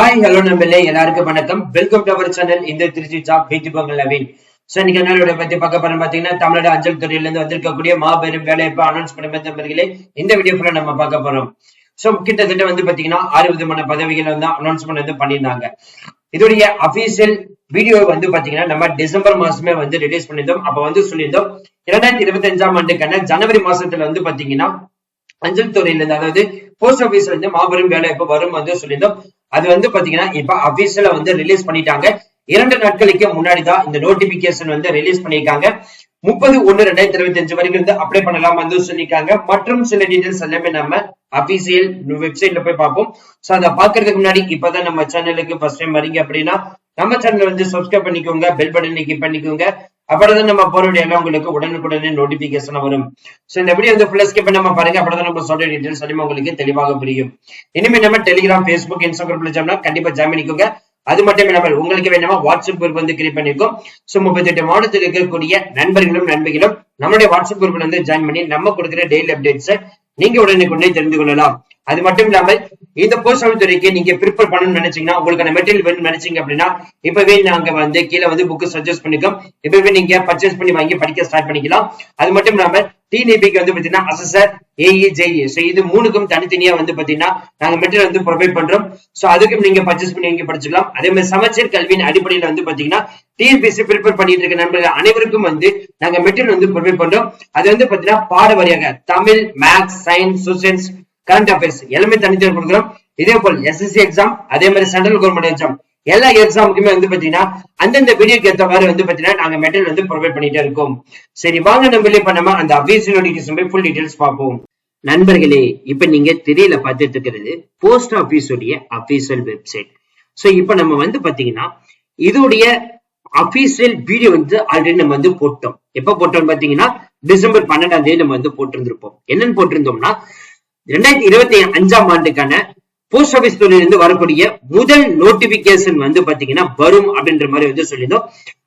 Hi hello நம்பளே எல்லாருக்கும் வணக்கம். வெல்கம் டு அவர் சேனல் இந்த திருச்சி ஜாப் பேச்சுப்பங்கள் நவீன் ஸோ இன்னைக்கு என்னோட பத்தி பார்க்க போறோம் பாத்தீங்கன்னா தமிழக அஞ்சல் துறையில இருந்து வந்திருக்கக்கூடிய மாபெரும் வேலைவாய்ப்பு அனௌன்ஸ் பண்ண நண்பர்களே இந்த வீடியோ ஃபுல்லா நம்ம பார்க்க போறோம். ஸோ கிட்டத்தட்ட வந்து பாத்தீங்கன்னா ஆறு விதமான பதவிகள் வந்து அனௌன்ஸ்மெண்ட் வந்து பண்ணியிருந்தாங்க. இதோடைய அபிஷியல் வீடியோ வந்து பாத்தீங்கன்னா நம்ம டிசம்பர் மாசமே வந்து ரிலீஸ் பண்ணியிருந்தோம். அப்ப வந்து சொல்லியிருந்தோம் இரண்டாயிரத்தி இருபத்தி அஞ்சாம் ஆண்டுக்கான ஜனவரி மாசத்துல வந்து பாத்தீங்கன்னா அஞ்சல் துறையில இருந்து அதாவது போஸ்ட் ஆபீஸ்ல இருந்து மாபெரும் வேலை இப்ப வரும் வந்து சொல்லியிருந்தோம். அது வந்து பாத்தீங்கன்னா இப்ப அபிஷியலா வந்து ரிலீஸ் பண்ணிட்டாங்க. இரண்டு நாட்களுக்கு முன்னாடி தான் இந்த நோட்டிபிகேஷன் வந்து ரிலீஸ் பண்ணிருக்காங்க முப்பது ஒண்ணு ரெண்டாயிரத்தி இருபத்தி அஞ்சு வரைக்கும் வந்து அப்ளை பண்ணலாம் வந்து சொல்லியிருக்காங்க. மற்றும் சில டீடைல்ஸ் எல்லாமே நம்ம அபிஷியல் வெப்சைட்ல போய் பார்ப்போம். சோ அதை பாக்குறதுக்கு முன்னாடி இப்பதான் நம்ம சேனலுக்கு ஃபர்ஸ்ட் டைம் வரீங்க அப்படின்னா நம்ம சேனல் வந்து சப்ஸ்கிரைப் பண்ணிக்கோங்க பெல் பட்டன் கிளிக் பண்ணிக்கோங்க. அப்பதான் நம்ம போற வீடியோ எல்லாம் உங்களுக்கு உடனுக்குடனே நோட்டிபிகேஷன் வரும். சோ இந்த வீடியோ வந்து ஃபுல்லா ஸ்கிப் பண்ணாம பாருங்க. அப்பதான் நம்ம சொல்ற டீடைல்ஸ் எல்லாமே உங்களுக்கு தெளிவாக புரியும். இனிமே நம்ம டெலிகிராம் ஃபேஸ்புக் இன்ஸ்டாகிராம்ல ஜாம்னா கண்டிப்பா ஜாயின் பண்ணிக்கோங்க. அது மட்டும் இல்லாமல் உங்களுக்கு வேணுமா வாட்ஸ்அப் குரூப் வந்து கிரியேட் பண்ணிருக்கோம் சோ முப்பத்தெட்டு மாவட்டத்தில் இருக்கக்கூடிய நண்பர்களும் நண்பர்களும் நம்மளுடைய வாட்ஸ்அப் குரூப்ல வந்து ஜாயின் பண்ணி நம்ம கொடுக்குற டெய்லி அப்டேட்ஸ் நீங்க உடனே தெரிந்து கொள்ளலாம். அது மட்டும் இல்லாமல் இந்த போஸ்ட் ஆஃபீஸ் துறைக்கு நீங்க ப்ரிப்பேர் பண்ணணும்னு நினைச்சீங்கன்னா உங்களுக்கான மெட்டீரியல் வேணும்னு நினைச்சீங்க அப்படின்னா இப்பவே நாங்க வந்து கீழே வந்து புக்கு சஜஸ்ட் பண்ணிக்கோம் இப்பவே நீங்க பர்ச்சேஸ் பண்ணி வாங்கி படிக்க ஸ்டார்ட் பண்ணிக்கலாம். அது மட்டும் இல்லாமல் டிஎன்ஏபிக்கு வந்து பாத்தீங்கன்னா அசசர் ஏஇ ஜெஇ இது மூணுக்கும் தனித்தனியா வந்து பாத்தீங்கன்னா நாங்க மெட்டீரியல் வந்து ப்ரொவைட் பண்றோம். சோ அதுக்கும் நீங்க பர்ச்சேஸ் பண்ணி வாங்கி படிச்சுக்கலாம். அதே மாதிரி சமச்சீர் கல்வியின் அடிப்படையில வந்து பாத்தீங்கன்னா டிஎன்பிசி ப்ரிப்பேர் பண்ணிட்டு இருக்க நண்பர்கள் அனைவருக்கும் வந்து நாங்க மெட்டீரியல் வந்து ப்ரொவைட் பண்றோம். அது வந்து பாத்தீங்கன்னா பாட வரியாக Tamil maths science socials current affairs எல்லாமே தனித்தனி கொடுக்குறோம். இதே போல் எஸ்எஸ்சி எக்ஸாம் அதே மாதிரி சென்ட்ரல் கவர்மெண்ட் எக்ஸாம் எல்லா எக்ஸாமுக்குமே வந்து பாத்தீங்கன்னா அந்தந்த வீடியோக்கு ஏற்ற மாதிரி வந்து பாத்தீங்கன்னா நாங்க மெட்டீரியல் வந்து ப்ரொவைட் பண்ணிட்டே இருக்கோம். சரி வாங்க நம்ம வெளியே பண்ணாம? அந்த அபிஷியல் நோட்டிபிகேஷன் போய் ஃபுல் டீடைல்ஸ் பார்ப்போம். நண்பர்களே இப்ப நீங்க திரையில பார்த்துட்டு இருக்கிறது போஸ்ட் ஆபீஸ் உடைய அபிஷியல் வெப்சைட் சோ இப்ப நம்ம வந்து பாத்தீங்கன்னா இதோடைய அபிஷியல் வீடியோ வந்து ஆல்ரெடி நம்ம வந்து போட்டோம். எப்ப போட்டோம்னு பாத்தீங்கன்னா டிசம்பர் பன்னெண்டாம் தேதி நம்ம வந்து போட்டிருந்திருப்போம். என்னன்னு போட்டிருந்தோம்னா ரெண்டாயிரத்தி இருபத்தி அஞ்சாம் ஆண்டுக்கான போஸ்ட் ஆபீஸ் துறையிலிருந்து வரக்கூடிய முதல் நோட்டிபிகேஷன் வந்து பாத்தீங்கன்னா வரும் அப்படின்ற மாதிரி வந்து சொல்லியிருந்தோம்.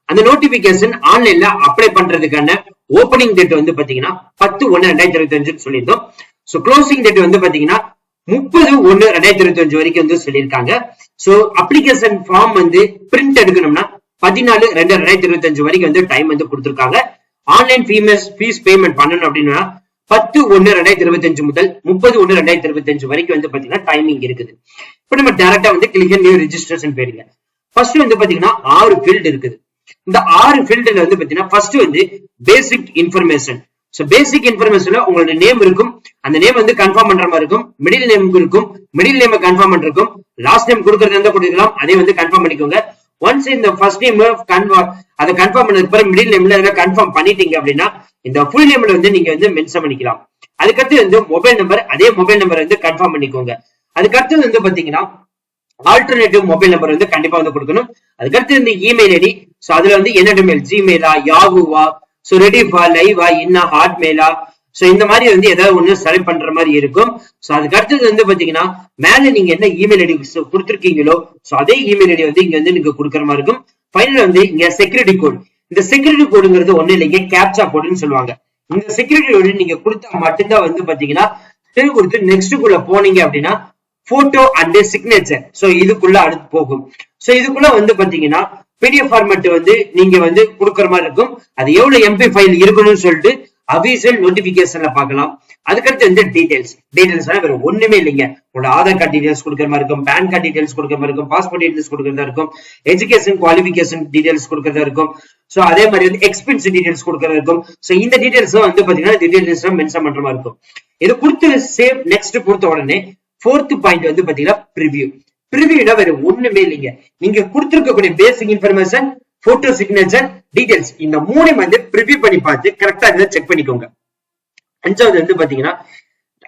அந்த நோட்டிபிகேஷன் ஆன்லைன்ல அப்ளை பண்றதுக்கான ஓபனிங் டேட் வந்து பாத்தீங்கன்னா பத்து ஒன்னு ரெண்டாயிரத்தி இருபத்தி அஞ்சு சொல்லியிருந்தோம். சோ க்ளோசிங் டேட் வந்து பாத்தீங்கன்னா முப்பது ஒன்னு ரெண்டாயிரத்தி இருபத்தி அஞ்சு வரைக்கும் வந்து சொல்லியிருக்காங்க. சோ அப்ளிகேஷன் ஃபார்ம் வந்து பிரிண்ட் எடுக்கணும்னா பதினாலு ரெண்டு ரெண்டாயிரத்தி இருபத்தி அஞ்சு வரைக்கும் வந்து டைம் வந்து கொடுத்துருக்காங்க. ஆன்லைன் ஃபீமஸ் ஃபீஸ் பேமெண்ட் பண்ணணும் அப்படின்னா பத்து ஒன்னு ரெண்டாயிரத்தி இருபத்தி அஞ்சு முதல் முப்பது ஒன்னு ரெண்டாயிரத்தி இருபத்தி அஞ்சு வரைக்கும் வந்து பாத்தீங்கன்னா டைமிங் இருக்குது. இப்ப நம்ம டேரக்டா வந்து கிளிக் நியூ ரிஜிஸ்ட்ரேஷன் போயிருங்க. ஃபர்ஸ்ட் வந்து பாத்தீங்கன்னா ஆறு ஃபீல்டு இருக்குது. இந்த ஆறு ஃபீல்டுல வந்து பாத்தீங்கன்னா ஃபர்ஸ்ட் வந்து பேசிக் இன்ஃபர்மேஷன் சோ பேசிக் இன்ஃபர்மேஷன்ல உங்களோட நேம் இருக்கும். அந்த நேம் வந்து கன்ஃபார்ம் பண்ற மாதிரி இருக்கும். மிடில் நேம் இருக்கும். மிடில் நேம் கன்ஃபார்ம் பண்றதுக்கும் லாஸ்ட் நேம் கொடுக்கறது எந்த கொடுக்கலாம். அதே வந்து கன்ஃபார்ம் பண்ணிக்கோங்க. ஒன்ஸ் இந்த ஃபர்ஸ்ட் நேம் கன்ஃபார்ம் அதை கன்ஃபார்ம் பண்ணதுக்கு பிறகு மிடில் நேம்ல அதெல்லாம் கன்ஃபார்ம் பண்ணிட்டீங்க அப்படின்னா இந்த ஃபுல் நேம்ல வந்து நீங்க வந்து மென்ஷன் பண்ணிக்கலாம். அதுக்கடுத்து வந்து மொபைல் நம்பர் அதே மொபைல் நம்பர் வந்து கன்ஃபார்ம் பண்ணிக்கோங்க. அதுக்கடுத்து வந்து பாத்தீங்கன்னா ஆல்டர்னேட்டிவ் மொபைல் நம்பர் வந்து கண்டிப்பா வந்து கொடுக்கணும். அதுக்கடுத்து வந்து இமெயில் ஐடி சோ அதுல வந்து என்ன மெயில் ஜிமெயிலா யாகுவா ஸோ ரெடிஃபா லைவா இன்னா ஹாட்மெயிலா சோ இந்த மாதிரி வந்து ஏதாவது ஒண்ணு செலக்ட் பண்ற மாதிரி இருக்கும். சோ அதுக்கு அடுத்தது வந்து பாத்தீங்கன்னா மேல நீங்க என்ன இமெயில் ஐடி கொடுத்துருக்கீங்களோ சோ அதே இமெயில் ஐடி வந்து இங்க வந்து நீங்க கொடுக்குற மாதிரி இருக்கும். ஃபைனல் வந்து இங்க செக்யூரிட்டி கோட் இந்த செக்யூரிட்டி கோடுங்கிறது ஒண்ணு இல்லைங்க கேப்சா கோடுன்னு சொல்லுவாங்க. இந்த செக்யூரிட்டி கோடு நீங்க கொடுத்தா மட்டும்தான் வந்து பாத்தீங்கன்னா திரும்பி கொடுத்து நெக்ஸ்ட் குள்ள போனீங்க அப்படின்னா போட்டோ அண்ட் சிக்னேச்சர் சோ இதுக்குள்ள அடுத்து போகும். சோ இதுக்குள்ள வந்து பாத்தீங்கன்னா பிடிஎஃப் ஃபார்மேட் வந்து நீங்க வந்து கொடுக்குற மாதிரி இருக்கும். அது எவ்வளவு எம்பி ஃபைல் இருக்கணும்னு சொல்லிட்டு அபிஷியல் நோட்டிபிகேஷன்ல பாக்கலாம் அதுக்கடுத்து வந்து டீடைல்ஸ் டீடைல்ஸ் வேற ஒண்ணுமே இல்லைங்க. உங்களோட ஆதார் கார்டு டீடைல்ஸ் கொடுக்குற மாதிரி இருக்கும் பேன் கார்டு டீடைல்ஸ் கொடுக்குற மாதிரி இருக்கும் பாஸ்போர்ட் டீடைல்ஸ் கொடுக்கறதா இருக்கும் எஜுகேஷன் குவாலிபிகேஷன் டீடைல்ஸ் கொடுக்கறதா இருக்கும். சோ அதே மாதிரி வந்து எக்ஸ்பென்ஸ் டீடைல்ஸ் கொடுக்கறதா இருக்கும். சோ இந்த டீடைல்ஸ் வந்து பாத்தீங்கன்னா டீடைல்ஸ் மென்ஷன் பண்ற மாதிரி இருக்கும். இது கொடுத்து சேவ் நெக்ஸ்ட் கொடுத்த உடனே ஃபோர்த் பாயிண்ட் வந்து பாத்தீங்கன்னா ப்ரிவியூ ப்ரிவியூனா வேற ஒண்ணுமே இல்லைங்க. நீங்க கொடுத்துருக்கக்கூடிய basic information photo signature details இந்த மூணையும் வந்து ப்ரிவியூ பண்ணி பார்த்து கரெக்டா இதை செக் பண்ணிக்கோங்க. அஞ்சாவது வந்து பாத்தீங்கன்னா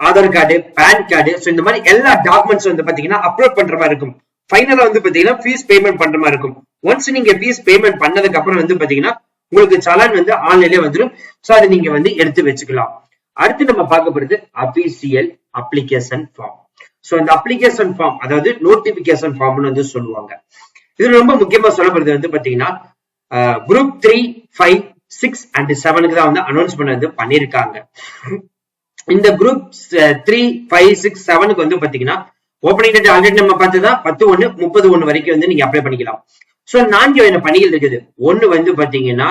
Aadhaar card PAN card so இந்த மாதிரி எல்லா டாக்குமெண்ட்ஸ் வந்து பாத்தீங்கன்னா அப்லோட் பண்ற மாதிரி இருக்கும். ஃபைனலா வந்து பாத்தீங்கன்னா ஃபீஸ் பேமெண்ட் பண்ற மாதிரி இருக்கும். ஒன்ஸ் நீங்க ஃபீஸ் பேமெண்ட் பண்ணதுக்கு அப்புறம் வந்து பாத்தீங்கன்னா உங்களுக்கு சலான் வந்து ஆன்லைன்லயே வந்துடும் ஸோ அதை நீங்க வந்து எடுத்து வச்சுக்கலாம். அடுத்து நம்ம பார்க்க போறது அபிசியல் அப்ளிகேஷன் ஃபார்ம் ஸோ இந்த அப்ளிகேஷன் ஃபார்ம் அதாவது நோட்டிபிகேஷன் ஃபார்ம்னு வந்து சொல்லுவாங்க. இது ரொம்ப முக்கியமா சொல்லப்படுறது வந்து பாத்தீங்கன்னா group three five six and செவனுக்கு தான் வந்து அனௌன்ஸ் பண்ணது பண்ணியிருக்காங்க இந்த குரூப் த்ரீ ஃபைவ் சிக்ஸ் செவனுக்கு வந்து பாத்தீங்கன்னா ஓப்பனிங் டேட் ஆல்ரெடி நம்ம பார்த்ததா பத்து ஒண்ணு முப்பது ஒண்ணு வரைக்கும் வந்து நீங்க அப்ளை பண்ணிக்கலாம். சோ நான்கு வகையான பணிகள் இருக்குது? ஒண்ணு வந்து பாத்தீங்கன்னா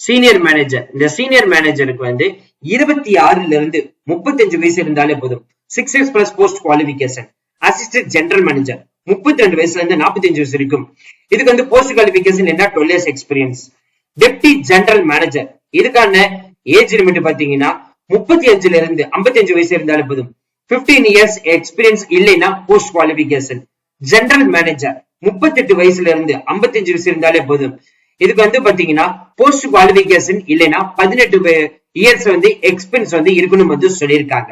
சீனியர் மேனேஜர் இந்த சீனியர் மேனேஜருக்கு வந்து இருபத்தி ஆறுல இருந்து முப்பத்தஞ்சு வயசு இருந்தாலே போதும். Six years plus post qualification assistant general manager முப்பத்தி ரெண்டு வயசுல இருந்து நாற்பத்தஞ்சு வயசு இருக்கும் இதுக்கு வந்து போஸ்ட் குவாலிபிகேஷன் என்ன? Twelve years experience deputy general manager இதுக்கான ஏஜ் லிமிட் பாத்தீங்கன்னா முப்பத்தி அஞ்சுல இருந்து ஐம்பத்தி வயசு இருந்தாலும் போதும். பிப்டீன் இயர்ஸ் எக்ஸ்பீரியன்ஸ் இல்லைன்னா போஸ்ட் குவாலிபிகேஷன் ஜெனரல் மேனேஜர் முப்பத்தெட்டு வயசுல இருந்து ஐம்பத்தஞ்சு வயசு இருந்தாலே போதும். இதுக்கு வந்து பாத்தீங்கன்னா போஸ்ட் குவாலிபிகேஷன் இல்லைன்னா பதினெட்டு இயர்ஸ் வந்து எக்ஸ்பீரியன்ஸ் வந்து இருக்கணும் வந்து சொல்லியிருக்காங்க.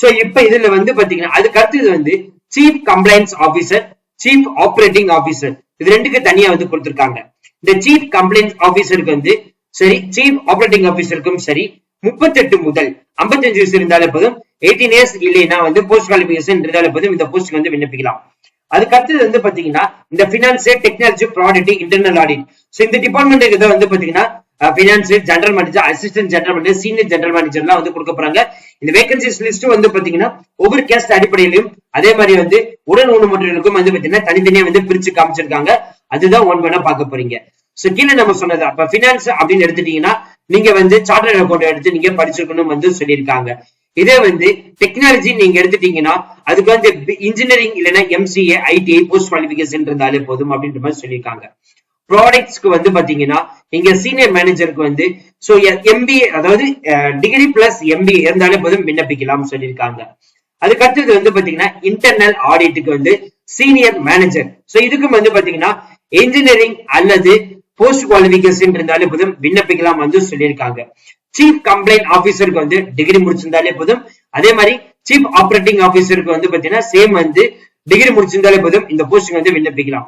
சோ இப்ப இதுல வந்து பாத்தீங்கன்னா அதுக்கு அடுத்தது வந்து chief compliance officer chief operating officer இது ரெண்டுக்கு தனியா வந்து கொடுத்திருக்காங்க. இந்த சீஃப் கம்ப்ளைன்ஸ் ஆபீசருக்கு வந்து சரி சீஃப் ஆபரேட்டிங் ஆபீசருக்கும் சரி முப்பத்தெட்டு முதல் ஐம்பத்தஞ்சு வயசு இருந்தாலே போதும் எயிட்டீன் இயர்ஸ் இல்லைன்னா வந்து போஸ்ட் குவாலிபிகேஷன் இருந்தாலே போதும் இந்த போஸ்ட் வந்து விண்ணப்பிக்கலாம். அதுக்கு அடுத்தது வந்து பாத்தீங்கன்னா இந்த finance technology product internal audit so இந்த டிபார்ட்மெண்ட் இதை வந்து பாத்தீங்கன்னா finance general manager assistant general manager senior general மேனேஜர்லாம் வந்து கொடுக்க போறாங்க. இந்த வேகன்சிஸ் லிஸ்ட் வந்து பாத்தீங்கன்னா ஒவ்வொரு கேஸ்ட் அடிப்படையிலும் அதே மாதிரி வந்து உடல் ஊனமுற்றவர்களுக்கும் வந்து பாத்தீங்கன்னா தனித்தனியா வந்து பிரிச்சு காமிச்சிருக்காங்க. அதுதான் ஒன் பண்ண பார்க்க போறீங்க. சோ கீழே நம்ம சொன்னது அப்ப பினான்ஸ் அப்படின்னு எடுத்துட்டீங்கன்னா நீங்க வந்து சார்ட்டர்ட் அக்கௌண்ட் எடுத்து நீங்க படிச்சிருக்கணும் வந்து சொல்லியிருக்காங்க. இதே வந்து டெக்னாலஜி நீங்க எடுத்துட்டீங்கன்னா அதுக்கு வந்து இன்ஜினியரிங் இல்லைன்னா எம்சிஏ ஐடிஐ போஸ்ட் குவாலிபிகேஷன் இருந்தாலே போதும் அப்படின்ற மாதிரி சொல்லியிருக்காங்க. ப்ராடக்ட்ஸ்க்கு வந்து பாத்தீங்கன்னா இங்க சீனியர் மேனேஜருக்கு வந்து சோ எம்பிஏ அதாவது டிகிரி பிளஸ் எம்பிஏ இருந்தாலே போதும் விண்ணப்பிக்கலாம் சொல்லியிருக்காங்க. அதுக்கு அடுத்தது வந்து பாத்தீங்கன்னா இன்டர்னல் ஆடிட்டுக்கு வந்து சீனியர் மேனேஜர் சோ இதுக்கும் வந்து பாத்தீங்கன்னா இன்ஜினியரிங் அல்லது போஸ்ட் குவாலிபிகேஷன் இருந்தாலே போதும் விண்ணப்பிக்கலாம் வந்து சொல்லியிருக்காங்க. சீஃப் கம்ப்ளைண்ட் ஆபீசருக்கு வந்து டிகிரி முடிச்சிருந்தாலே போதும். அதே மாதிரி சீஃப் ஆபரேட்டிங் ஆபீசருக்கு வந்து பாத்தீங்கன்னா சேம் வந்து டிகிரி முடிச்சிருந்தாலே போதும். இந்த போஸ்டிங் வந்து விண்ணப்பிக்கலாம்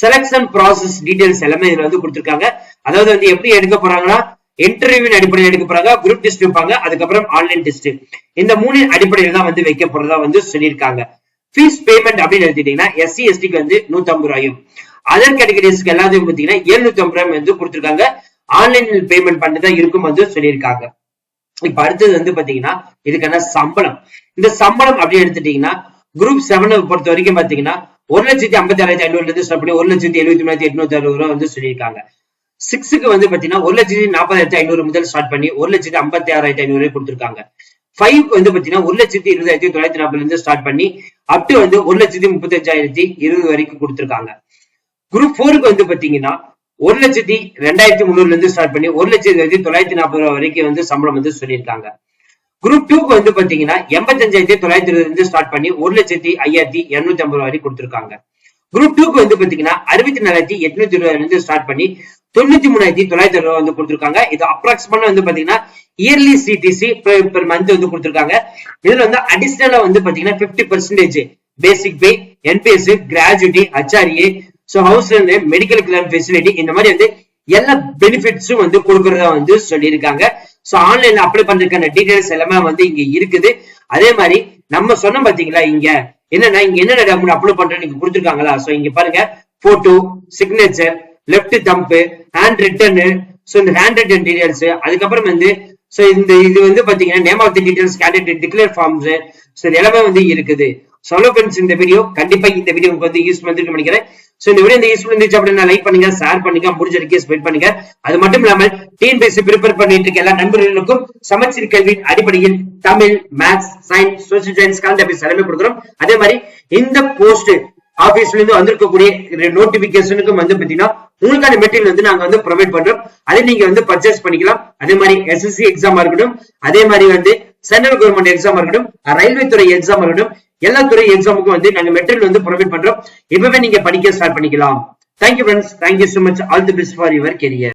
செலக்ஷன் ப்ராசஸ் டீடைல்ஸ் எல்லாமே இதுல வந்து கொடுத்துருக்காங்க. அதாவது வந்து எப்படி எடுக்க போறாங்கன்னா இன்டர்வியூவின் அடிப்படையில் எடுக்க போறாங்க குரூப் டெஸ்ட் வைப்பாங்க அதுக்கப்புறம் ஆன்லைன் டெஸ்ட் இந்த மூணு அடிப்படையில் தான் வந்து வைக்க போறதா வந்து சொல்லியிருக்காங்க. ஃபீஸ் பேமெண்ட் அப்படின்னு எடுத்துட்டீங்கன்னா எஸ்சி எஸ்டிக்கு வந்து நூத்தி ஐம்பது ரூபாயும். அதர் கேட்டகரிஸ்க்கு எல்லாத்தையும் பார்த்தீங்கன்னா எழுநூத்தி ஐம்பது ரூபாய் வந்து கொடுத்துருக்காங்க. ஆன்லைன் பேமெண்ட் பண்ணிதான் இருக்கும் வந்து சொல்லியிருக்காங்க. இப்ப அடுத்தது வந்து பாத்தீங்கன்னா இதுக்கான சம்பளம். இந்த சம்பளம் அப்படின்னு எடுத்துட்டீங்கன்னா குரூப் செவனை பொறுத்த வரைக்கும் பாத்தீங்கன்னா ஒரு லட்சத்தி ஐம்பத்தி ஆறாயிரத்தி ஐநூறுல இருந்து ஸ்டார்ட் பண்ணி ஒரு லட்சத்தி எழுபத்தி மூணாயிரத்தி எட்நூத்தி அறுபது ரூபா வந்து சொல்லியிருக்காங்க. சிக்ஸுக்கு வந்து பாத்தீங்கன்னா ஒரு லட்சத்தி நாற்பதாயிரத்தி ஐநூறு முதல் ஸ்டார்ட் பண்ணி ஒரு லட்சத்தி ஐம்பத்தி ஆறாயிரத்தி ஐநூறு கொடுத்திருக்காங்க. ஃபைவ் வந்து பாத்தீங்கன்னா ஒரு லட்சத்தி இருபதாயிரத்தி தொள்ளாயிரத்தி நாற்பதுல இருந்து ஸ்டார்ட் பண்ணி அப் டு வந்து ஒரு லட்சத்தி முப்பத்தி அஞ்சாயிரத்தி இருபது வரைக்கும் கொடுத்திருக்காங்க. குரூப் ஃபோருக்கு வந்து பாத்தீங்கன்னா ஒரு லட்சத்தி ரெண்டாயிரத்தி முந்நூறுல இருந்து ஸ்டார்ட் பண்ணி ஒரு லட்சத்தி தொள்ளாயிரத்தி நாற்பது ரூபா வரைக்கும் வந்து சம்பளம் வந்து சொல்லியிருக்காங்க. குரூப் டூக்கு வந்து பாத்தீங்கன்னா எண்பத்தஞ்சாயிரத்தி தொள்ளாயிரத்தி இருபது இருந்து ஸ்டார்ட் பண்ணி ஒரு லட்சத்தி ஐயாயிரத்தி இருநூத்தி ஐம்பது வரை கொடுத்திருக்காங்க. குரூப் டூக்கு வந்து பாத்தீங்கன்னா அறுபத்தி நாலாயிரத்தி எட்நூத்தி இருபதுல இருந்து ஸ்டார்ட் பண்ணி தொண்ணூத்தி மூணாயிரத்தி தொள்ளாயிரத்தி ரூபாய் வந்து கொடுத்திருக்காங்க. இது அப்ராக்சிமேட்டா வந்து பாத்தீங்கன்னா இயர்லி சிடிசி பெர் மந்த் வந்து கொடுத்திருக்காங்க. இதுல வந்து அடிஷனலா வந்து பாத்தீங்கன்னா fifty percentage basic pay NPS gratuity HRA so house medical claim facility இந்த மாதிரி வந்து எல்லா பெனிஃபிட்ஸும் வந்து கொடுக்கறதா வந்து சொல்லியிருக்காங்க. ஸோ ஆன்லைன்ல அப்ளை பண்றதுக்கான டீடைல்ஸ் எல்லாமே வந்து இங்க இருக்குது. அதே மாதிரி நம்ம சொன்னோம் பாத்தீங்களா இங்க என்னன்னா இங்க என்னென்ன டாக்குமெண்ட் அப்லோட் பண்றேன்னு இங்க கொடுத்துருக்காங்களா ஸோ இங்க பாருங்க photo signature left thumb handwritten so இந்த ஹேண்ட் ரிட்டன் டீடைல்ஸ் அதுக்கப்புறம் வந்து ஸோ இந்த இது வந்து பாத்தீங்கன்னா name of the details candidate declare forms so இது எல்லாமே வந்து இருக்குது. சொல்ல ஃப்ரெண்ட்ஸ் இந்த வீடியோ கண்டிப்பா இந்த வீடியோ உங்களுக்கு வந்து யூஸ் பண்ணிருக்கு நினைக்கிறேன். ஸோ இந்த வீடியோ இந்த யூஸ் இருந்துச்சு அப்படின்னா லைக் பண்ணுங்க ஷேர் பண்ணுங்க முடிஞ்ச வரைக்கும் ஸ்பெண்ட் பண்ணுங்க. அது மட்டும் இல்லாமல் டிஎன்பிஎஸ்சி ப்ரிப்பேர் பண்ணிட்டு இருக்க எல்லா நண்பர்களுக்கும் சமச்சீர் கல்வியின் அடிப்படையில் Tamil maths science social science கலந்து பேசி எல்லாமே கொடுக்குறோம். அதே மாதிரி இந்த போஸ்ட் ஆபீஸ்ல இருந்து வந்திருக்கக்கூடிய நோட்டிபிகேஷனுக்கும் வந்து பாத்தீங்கன்னா உங்களுக்கான மெட்டீரியல் வந்து நாங்க வந்து ப்ரொவைட் பண்றோம். அதை நீங்க வந்து பர்ச்சேஸ் பண்ணிக்கலாம். அதே மாதிரி எஸ்எஸ்சி எக்ஸாமா இருக்கட்டும் அதே மாதிரி வந்து சென்ட்ரல் கவர்மெண்ட் எக்ஸாம் இருக்கட்டும் ரயில்வே துறை எக்ஸாம் இருக்கட்டும் எல்லா துறை எக்ஸாமுக்கும் வந்து நாங்க மெட்டீரியல் வந்து ப்ரொவைட் பண்றோம். இப்பவே நீங்க படிக்க ஸ்டார்ட் பண்ணிக்கலாம். Thank you friends thank you so much all the best for your career